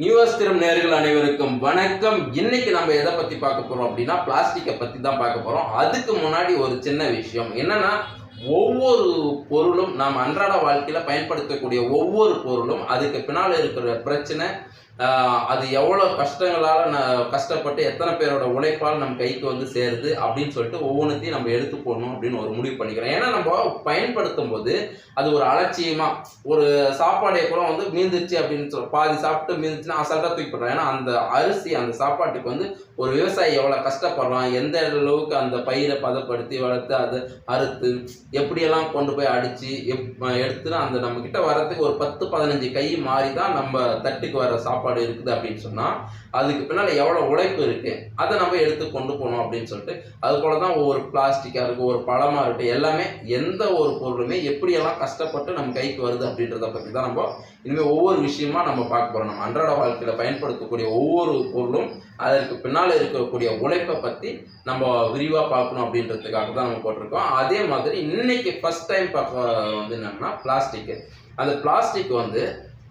News திரும் நேர்கள் அனைவருக்கும் வணக்கம். இன்னைக்கு நம்ம எதை பத்தி பார்க்க போறோம் அப்படின்னா பிளாஸ்டிக்கை பத்தி தான் பார்க்க போறோம். அதுக்கு முன்னாடி ஒரு சின்ன விஷயம். என்னன்னா ஒவ்வொரு பொருளும் நாம் அன்றாட வாழ்க்கையில பயன்படுத்தக்கூடிய ஒவ்வொரு பொருளும் அதுக்கு பின்னால் இருக்கிற பிரச்சனை அது எவ்வளோ கஷ்டங்களால் ந- கஷ்டப்பட்டு எத்தனை பேரோட உழைப்பால் நம்ம கைக்கு வந்து சேருது அப்படின்னு சொல்லிட்டு ஒவ்வொன்றத்தையும் நம்ம எடுத்து போடணும் அப்படின்னு ஒரு முடிவு பண்ணிக்கிறோம் ஏன்னா நம்ம பயன்படுத்தும் போது அது ஒரு அலட்சியமாக ஒரு சாப்பாடே கூட வந்து மீந்துருச்சு அப்படின்னு சொல்லி பாதி சாப்பிட்டு மீந்துச்சுன்னா அசால்ட்டாக தூக்கி போடுறோம் ஏன்னா அந்த அரிசி அந்த சாப்பாட்டுக்கு வந்து ஒரு விவசாயி எவ்வளோ கஷ்டப்படுறான் எந்த அளவுக்கு அந்த பயிரை பதப்படுத்தி வளர்த்து அதை அறுத்து எப்படியெல்லாம் கொண்டு போய் அடித்து எப் எடுத்துன்னு அந்த நம்மக்கிட்ட வர்றதுக்கு ஒரு பத்து பதினஞ்சு கை மாறி தான் நம்ம தட்டுக்கு வர சாப்பாடு இருக்குது அப்படின்னு சொன்னால் அதுக்கு பின்னால் எவ்வளோ உழைப்பு இருக்குது அதை நம்ம எடுத்து கொண்டு போகணும் அப்படின்னு சொல்லிட்டு அது போல தான் ஒவ்வொரு பிளாஸ்டிக்காக இருக்கும் ஒரு பழமாக இருக்கட்டும் எல்லாமே எந்த ஒரு பொருளுமே எப்படியெல்லாம் கஷ்டப்பட்டு நம்ம கைக்கு வருது அப்படின்றத பற்றி தான் நம்ம இனிமேல் ஒவ்வொரு விஷயமா நம்ம பார்க்க போகிறோம் நம்ம அன்றாட வாழ்க்கையில் பயன்படுத்தக்கூடிய ஒவ்வொரு பொருளும் அதற்கு பின்னால் இருக்கக்கூடிய உழைப்பை பற்றி நம்ம விரிவாக பார்க்கணும் அப்படின்றதுக்காக தான் நம்ம போட்டிருக்கோம். அதே மாதிரி இன்னைக்கு ஃபஸ்ட் டைம் பார்க்க வந்து என்னன்னா பிளாஸ்டிக்கு அந்த பிளாஸ்டிக் வந்து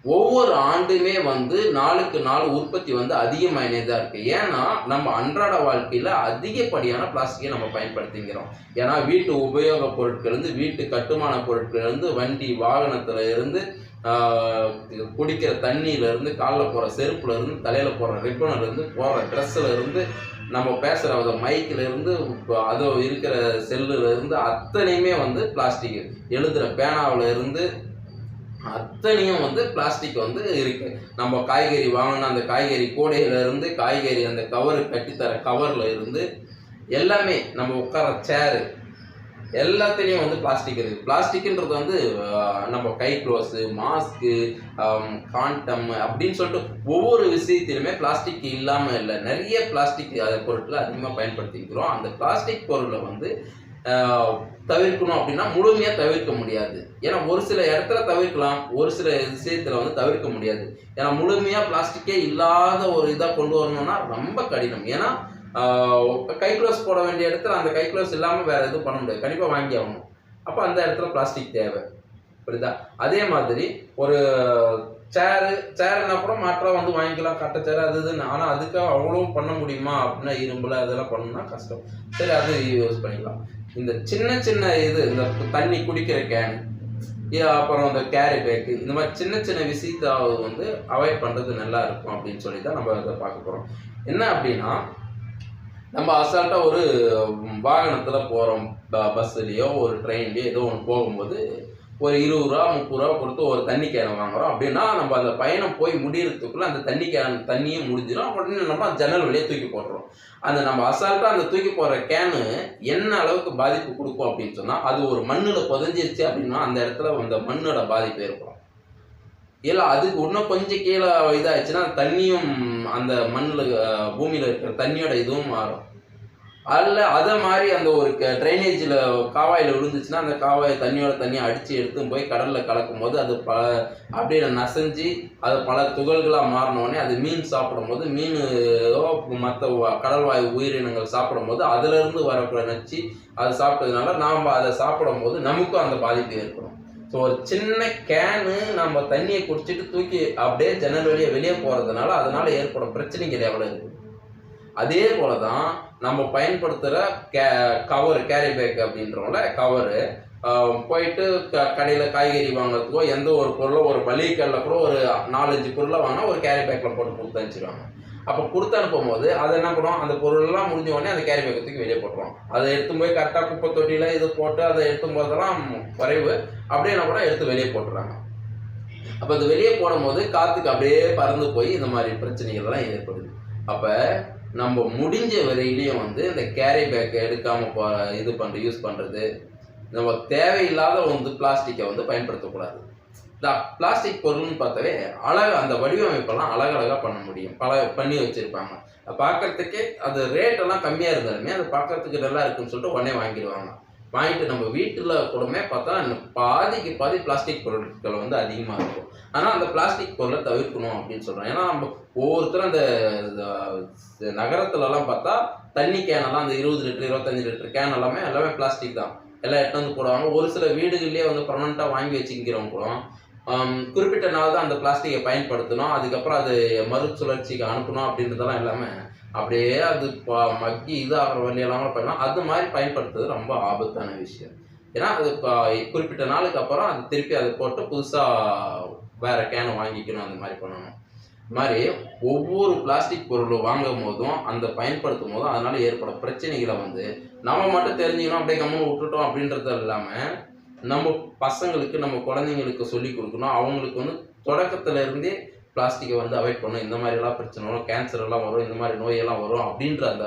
ஒவ்வொரு ஆண்டுமே வந்து நாளுக்கு நாள் உற்பத்தி வந்து அதிகமாயினே தான் இருக்குது ஏன்னா நம்ம அன்றாட வாழ்க்கையில் அதிகப்படியான பிளாஸ்டிக்கை நம்ம பயன்படுத்திக்கிறோம் ஏன்னா வீட்டு உபயோக பொருட்கள் இருந்து வீட்டு கட்டுமான பொருட்கள் இருந்து வண்டி வாகனத்தில் இருந்து குடிக்கிற தண்ணியிலேருந்து காலில் போகிற செருப்புலேருந்து தலையில் போடுற ரிப்பனிலேருந்து போகிற இருந்து ட்ரெஸ்ஸில் இருந்து நம்ம பேசுகிற அதை மைக்கிலேருந்து இப்போ அது இருக்கிற செல்லுலேருந்து அத்தனையுமே வந்து பிளாஸ்டிக் எழுதுகிற பேனாவில் இருந்து அத்தனையும் வந்து பிளாஸ்டிக் வந்து இருக்கு. நம்ம காய்கறி வாங்கின அந்த காய்கறி கூடையிலேருந்து காய்கறி அந்த கவரு கட்டித்தர கவர்ல இருந்து எல்லாமே நம்ம உட்கார சேரு எல்லாத்துலேயும் வந்து பிளாஸ்டிக் இருக்குது பிளாஸ்டிக்ன்றது வந்து நம்ம கை க்ளோஸு மாஸ்க்கு காண்டம் அப்படின்னு சொல்லிட்டு ஒவ்வொரு விஷயத்திலுமே பிளாஸ்டிக் இல்லாமல் இல்லை. நிறைய பிளாஸ்டிக் பொருட்களை அதிகமாக பயன்படுத்திக்கிறோம். அந்த பிளாஸ்டிக் பொருளை வந்து தவிர்க்கணும் அப்படின்னா முழுமையாக தவிர்க்க முடியாது. ஏன்னா ஒரு சில இடத்துல தவிர்க்கலாம் ஒரு சில விஷயத்தில் வந்து தவிர்க்க முடியாது. ஏன்னா முழுமையாக பிளாஸ்டிக்கே இல்லாத ஒரு இதாக கொண்டு வரணும்னா ரொம்ப கடினம். ஏன்னா கை க்ளோஸ் போட வேண்டிய இடத்துல அந்த கை க்ளோஸ் இல்லாமல் வேறு எதுவும் பண்ண முடியாது. கண்டிப்பாக வாங்கி ஆகணும். அப்போ அந்த இடத்துல பிளாஸ்டிக் தேவை. புரியுதா? அதே மாதிரி ஒரு சேரு சேருன்னா கூட மாற்றாக வந்து வாங்கிக்கலாம். கட்ட சேர் அது இதுன்னு. ஆனால் அதுக்காக அவ்வளோ பண்ண முடியுமா? அப்படின்னா இரும்புல அதெல்லாம் பண்ணணும்னா கஷ்டம். சரி அது யூஸ் பண்ணிக்கலாம். இந்த சின்ன சின்ன இது இந்த தண்ணி குடிக்கிற கேன் அப்புறம் இந்த கேரி பேக்கு இந்த மாதிரி சின்ன சின்ன விஷயத்தாவது வந்து அவாய்ட் பண்ணுறது நல்லா இருக்கும் அப்படின்னு சொல்லி தான் நம்ம இதை பார்க்க போகிறோம் என்ன அப்படின்னா நம்ம அசால்ட்டாக ஒரு வாகனத்தில் போகிறோம் பஸ்ஸுலேயோ ஒரு ட்ரெயின்லேயோ ஏதோ ஒன்று போகும்போது ஒரு இருபது ரூபா முப்பது ரூபா கொடுத்து ஒரு தண்ணி கேனை வாங்குறோம். அப்படின்னா நம்ம அந்த பயணம் போய் முடியறதுக்குள்ள அந்த தண்ணி கேன் தண்ணியும் முடிஞ்சிடும் உடனே நம்ம ஜன்னல் வழியே தூக்கி போடுறோம் அந்த நம்ம அசால்ட்டாக அந்த தூக்கி போடுற கேனு என்ன அளவுக்கு பாதிப்பு கொடுக்கும் அப்படின்னு சொன்னால் அது ஒரு மண்ணில் புதஞ்சிருச்சு அப்படின்னா அந்த இடத்துல அந்த மண்ணோட பாதிப்பு ஏற்படும். இல்லை அதுக்கு இன்னும் கொஞ்சம் கீழே இதாகிடுச்சுன்னா தண்ணியும் அந்த மண்ணில் பூமியில் இருக்கிற தண்ணியோட இதுவும் மாறும். அதில் அதை மாதிரி அந்த ஒரு ட்ரைனேஜில் காவாயில் விழுந்துச்சுன்னா அந்த காவாயை தண்ணியோட தண்ணியை அடித்து எடுத்து போய் கடலில் கலக்கும் போது அது பல அப்படியே நசைஞ்சு அது பல துகள்களாக மாறினோடனே அது மீன் சாப்பிடும்போது மீனோ மற்ற கடல்வாய் உயிரினங்கள் சாப்பிடும்போது அதிலிருந்து வரக்கூடிய நச்சு அது சாப்பிட்டதுனால நாம் அதை சாப்பிடும்போது நமக்கும் அந்த பாதிப்பு ஏற்படும். ஸோ ஒரு சின்ன கேனு நம்ம தண்ணியை குடிச்சிட்டு தூக்கி அப்படியே ஜன்னல் வழியே வெளியே போகிறதுனால அதனால் ஏற்படும் பிரச்சனைகள் எவ்வளோ இருக்குது அதே போல தான் நம்ம பயன்படுத்துகிற கே கவர் கேரி பேக் அப்படின்றோம்ல கவரு போயிட்டு க கடையில் காய்கறி வாங்குறதுக்கோ எந்த ஒரு பொருளோ ஒரு மளிகை கடையில் கூட ஒரு நாலஞ்சு பொருளை வாங்கினா ஒரு கேரி பேக்கில் போட்டு கொடுத்து அனுப்பிச்சிடுவாங்க அப்போ கொடுத்து அனுப்பும் போது அதை என்ன பண்ணுவோம் அந்த பொருளெல்லாம் முடிஞ்ச உடனே அந்த கேரி பேக்கை தூக்கி வெளியே போட்டுருவோம் அதை எடுத்து போய் கரெக்டாக குப்பை தொட்டியில் இது போட்டு அதை எடுத்தும் போதெல்லாம் குறைவு. அப்படியே என்ன கூட எடுத்து வெளியே போட்டுறாங்க. அப்போ அது வெளியே போடும்போது காற்றுக்கு அப்படியே பறந்து போய் இந்த மாதிரி பிரச்சனைகள்லாம் ஏற்படுது. அப்போ நம்ம முடிஞ்ச வரையிலையும் வந்து இந்த கேரி பேக்கை எடுக்காமல் போ இது பண்ணுற யூஸ் பண்ணுறது நம்ம தேவையில்லாத வந்து பிளாஸ்டிக்கை வந்து பயன்படுத்தக்கூடாது. இந்த பிளாஸ்டிக் பொருள்னு பார்த்தாவே அழகு அந்த வடிவமைப்பெல்லாம் அழகழகாக பண்ண முடியும். பல பண்ணி வச்சுருப்பாங்க. பார்க்குறதுக்கே அது ரேட்டெல்லாம் கம்மியாக இருந்தாலுமே அது பார்க்குறதுக்கு நல்லா இருக்குன்னு சொல்லிட்டு உடனே வாங்கிடுவாங்க. வாங்கிட்டு நம்ம வீட்டில் கூடமே பார்த்தா பாதிக்கு பாதி பிளாஸ்டிக் பொருட்கள் வந்து அதிகமாக இருக்கும். ஆனால் அந்த பிளாஸ்டிக் பொருளை தவிர்க்கணும் அப்படின்னு சொல்கிறோம் ஏன்னா நம்ம ஒவ்வொருத்தரும் அந்த நகரத்துலலாம் பார்த்தா தண்ணி கேனெல்லாம் அந்த இருபது லிட்டர் இருபத்தஞ்சு லிட்டர் கேன் எல்லாமே எல்லாமே பிளாஸ்டிக் தான். எல்லாம் எட்டு வந்து போடுவாங்க. ஒரு சில வீடுகள்லேயே வந்து பர்மனெண்ட்டாக வாங்கி வச்சுக்கிறவங்க கூட குறிப்பிட்ட நாள் தான் அந்த பிளாஸ்டிக்கை பயன்படுத்தணும். அதுக்கப்புறம் அது மறுசுழற்சிக்கு அனுப்பணும் அப்படின்றதெல்லாம் இல்லாமல் அப்படியே அது மக்கி இது ஆகிற வழியெல்லாம் பண்ணலாம் அது மாதிரி பயன்படுத்துறது ரொம்ப ஆபத்தான விஷயம். ஏன்னா அது இப்போ குறிப்பிட்ட நாளுக்கு அப்புறம் அது திருப்பி அதை போட்டு புதுசாக வேற கேனை வாங்கிக்கணும் அந்த மாதிரி பண்ணணும். இது மாதிரி ஒவ்வொரு பிளாஸ்டிக் பொருளும் வாங்கும் போதும் அந்த பயன்படுத்தும் போதும் அதனால ஏற்பட பிரச்சனைகளை வந்து நம்ம மட்டும் தெரிஞ்சுக்கணும் அப்படியே கம்மன் விட்டுட்டோம் அப்படின்றது இல்லாமல் நம்ம பசங்களுக்கு நம்ம குழந்தைங்களுக்கு சொல்லி கொடுக்கணும். அவங்களுக்கு வந்து தொடக்கத்துல இருந்தே பிளாஸ்டிக்கை வந்து அவாய்ட் பண்ணும் இந்த மாதிரி எல்லாம் பிரச்சனை வரும் கேன்சர் எல்லாம் வரும் இந்த மாதிரி நோயெல்லாம் வரும் அப்படின்ற அந்த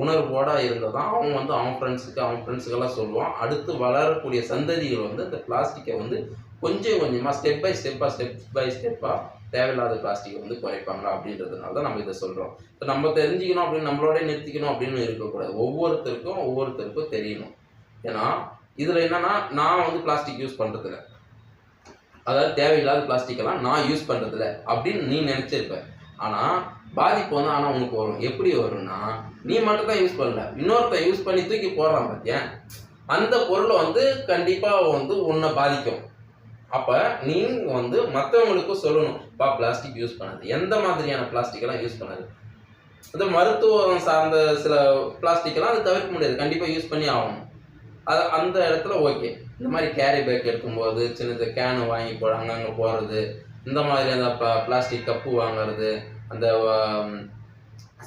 உணர்வோட இருந்தால் தான் அவன் வந்து அவன் ஃப்ரெண்ட்ஸுக்கு அவன் ஃப்ரெண்ட்ஸுக்கெல்லாம் சொல்லுவான். அடுத்து வளரக்கூடிய சந்ததிகள் வந்து இந்த பிளாஸ்டிக்கை வந்து கொஞ்சம் கொஞ்சமாக ஸ்டெப் பை ஸ்டெப்பாக ஸ்டெப் பை ஸ்டெப்பாக தேவையில்லாத பிளாஸ்டிக்கை வந்து குறைப்பாங்க அப்படின்றதுனால தான் நம்ம இதை சொல்கிறோம் இப்போ நம்ம தெரிஞ்சுக்கணும் அப்படின்னு நம்மளோட நிறுத்திக்கணும் அப்படின்னு இருக்கக்கூடாது. ஒவ்வொருத்தருக்கும் ஒவ்வொருத்தருக்கும் தெரியணும். ஏன்னா இதில் என்னன்னா நான் வந்து பிளாஸ்டிக் யூஸ் பண்ணுறதில்ல அதாவது தேவையில்லாத பிளாஸ்டிக்கெல்லாம் நான் யூஸ் பண்ணுறதில்ல அப்படின்னு நீ நினச்சிருப்ப. ஆனால் பாதிப்பு வந்து ஆனால் உனக்கு வரும். எப்படி வரும்னா நீ மட்டும் தான் யூஸ் பண்ணல. இன்னொருத்தன் யூஸ் பண்ணி தூக்கி போடுறான் பார்த்தியா அந்த பொருளை வந்து கண்டிப்பாக வந்து உன்னை பாதிக்கும். அப்போ நீ வந்து மற்றவங்களுக்கும் சொல்லணும். பா பிளாஸ்டிக் யூஸ் பண்ணாது. எந்த மாதிரியான பிளாஸ்டிக்கெல்லாம் யூஸ் பண்ணாது? இந்த மருத்துவம் சார்ந்த சில பிளாஸ்டிக்கெல்லாம் அது தவிர்க்க முடியாது. கண்டிப்பாக யூஸ் பண்ணி ஆகணும். அது அந்த இடத்துல ஓகே இந்த மாதிரி கேரி பேக் எடுக்கும்போது சின்ன கேனு வாங்கி போ அங்கங்கே போகிறது இந்த மாதிரி அந்த பிளாஸ்டிக் கப்பு வாங்குறது அந்த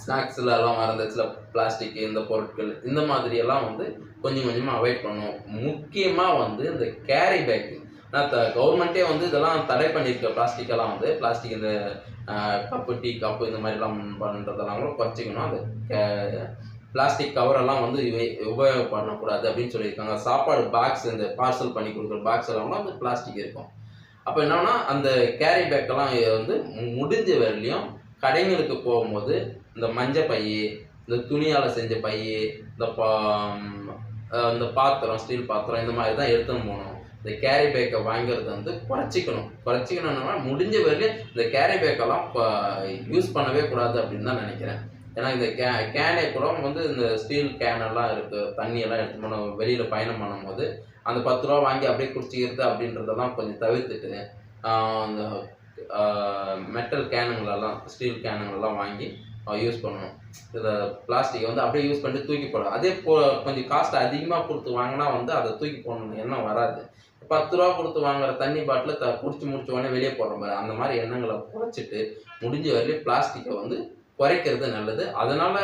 ஸ்நாக்ஸில் எல்லாம் வர சில பிளாஸ்டிக் இந்த பொருட்கள் இந்த மாதிரியெல்லாம் வந்து கொஞ்சம் கொஞ்சமாக அவாய்ட் பண்ணும் முக்கியமாக வந்து இந்த கேரி பேக்கு நான் கவர்மெண்ட்டே வந்து இதெல்லாம் தடை பண்ணியிருக்க. பிளாஸ்டிக்கெல்லாம் வந்து பிளாஸ்டிக் இந்த கப்பு டீ கப்பு இந்த மாதிரிலாம் பண்ணுறதெல்லாம் கூட குறைச்சிக்கணும். அந்த பிளாஸ்டிக் கவரெல்லாம் வந்து இவை உபயோகம் பண்ணக்கூடாது அப்படின்னு சொல்லியிருக்காங்க. சாப்பாடு பாக்ஸ் இந்த பார்சல் பண்ணி கொடுக்குற பாக்ஸ் எல்லாம் அந்த பிளாஸ்டிக் இருக்கும். அப்போ என்னன்னா அந்த கேரி பேக்கெல்லாம் வந்து முடிஞ்ச வரலையும் கடைங்களுக்கு போகும்போது இந்த மஞ்சள் பை இந்த துணியால் செஞ்ச பை இந்த பா இந்த பாத்திரம் ஸ்டீல் பாத்திரம் இந்த மாதிரி தான் எடுத்துன்னு போகணும். இந்த கேரி பேக்கை வாங்குறது வந்து குறைச்சிக்கணும். குறைச்சிக்கணும்னா முடிஞ்ச வரையிலும் இந்த கேரி பேக்கெல்லாம் யூஸ் பண்ணவே கூடாது அப்படின்னு தான் நினைக்கிறேன். ஏன்னா இந்த கே கேனே கூட வந்து இந்த ஸ்டீல் கேனெல்லாம் இருக்குது தண்ணியெல்லாம் எடுத்து போன வெளியில் பயணம் பண்ணும்போது அந்த பத்து ரூபா வாங்கி அப்படியே குடிச்சிக்கிறது அப்படின்றதெல்லாம் கொஞ்சம் தவிர்த்துட்டு அந்த மெட்டல் கேனுங்களெல்லாம் ஸ்டீல் கேனுங்களெல்லாம் வாங்கி யூஸ் பண்ணணும். இதை பிளாஸ்டிக்கை வந்து அப்படியே யூஸ் பண்ணிட்டு தூக்கி போடணும். அதே போ கொஞ்சம் காஸ்ட் அதிகமாக கொடுத்து வாங்கினா வந்து அதை தூக்கி போடணும் எண்ணம் வராது. பத்து ரூபா கொடுத்து வாங்குற தண்ணி பாட்டில் த குடிச்சு முடிச்ச உடனே வெளியே போடுற மாதிரி அந்த மாதிரி எண்ணங்களை குறைச்சிட்டு முடிஞ்ச வரையிலும் பிளாஸ்டிக்கை வந்து குறைக்கிறது நல்லது. அதனால்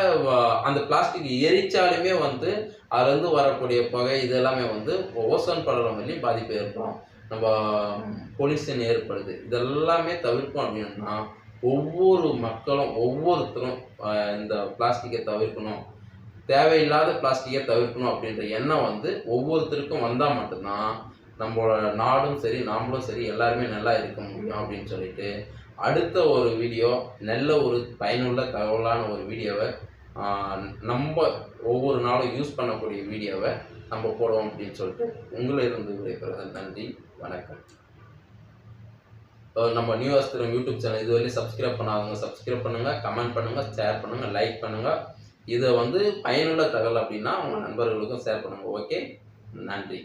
அந்த பிளாஸ்டிக் எரிச்சாலுமே வந்து அதுலேருந்து வரக்கூடிய புகை இது எல்லாமே வந்து ஓசோன் படலம் வரையும் பாதிப்பு ஏற்படும். நம்ம பொல்யூஷன் ஏற்படுது. இதெல்லாமே தவிர்ப்போம் அப்படின்னா ஒவ்வொரு மக்களும் ஒவ்வொருத்தரும் இந்த பிளாஸ்டிக்கை தவிர்க்கணும். தேவையில்லாத பிளாஸ்டிக்கை தவிர்க்கணும் அப்படின்ற எண்ணம் வந்து ஒவ்வொருத்தருக்கும் வந்தால் மட்டும்தான் நம்மளோட நாடும் சரி நாமளும் சரி எல்லாருமே நல்லா இருக்க முடியும் அப்படின்னு சொல்லிட்டு அடுத்த ஒரு வீடியோ நல்ல ஒரு பயனுள்ள தகவலான ஒரு வீடியோவை நம்ம ஒவ்வொரு நாளும் யூஸ் பண்ணக்கூடிய வீடியோவை நம்ம போடுவோம் அப்படின்னு சொல்லிட்டு உங்களிலிருந்து விடைபெறுவது நன்றி வணக்கம். நம்ம நியூ அஸ்திரம் யூடியூப் சேனல் இதுவரையும் சப்ஸ்கிரைப் பண்ணாதவங்க சப்ஸ்கிரைப் பண்ணுங்கள் கமெண்ட் பண்ணுங்கள் ஷேர் பண்ணுங்கள் லைக் பண்ணுங்கள் இதை வந்து பயனுள்ள தகவல் அப்படின்னா உங்கள் நண்பர்களுக்கும் ஷேர் பண்ணுங்கள் ஓகே நன்றி.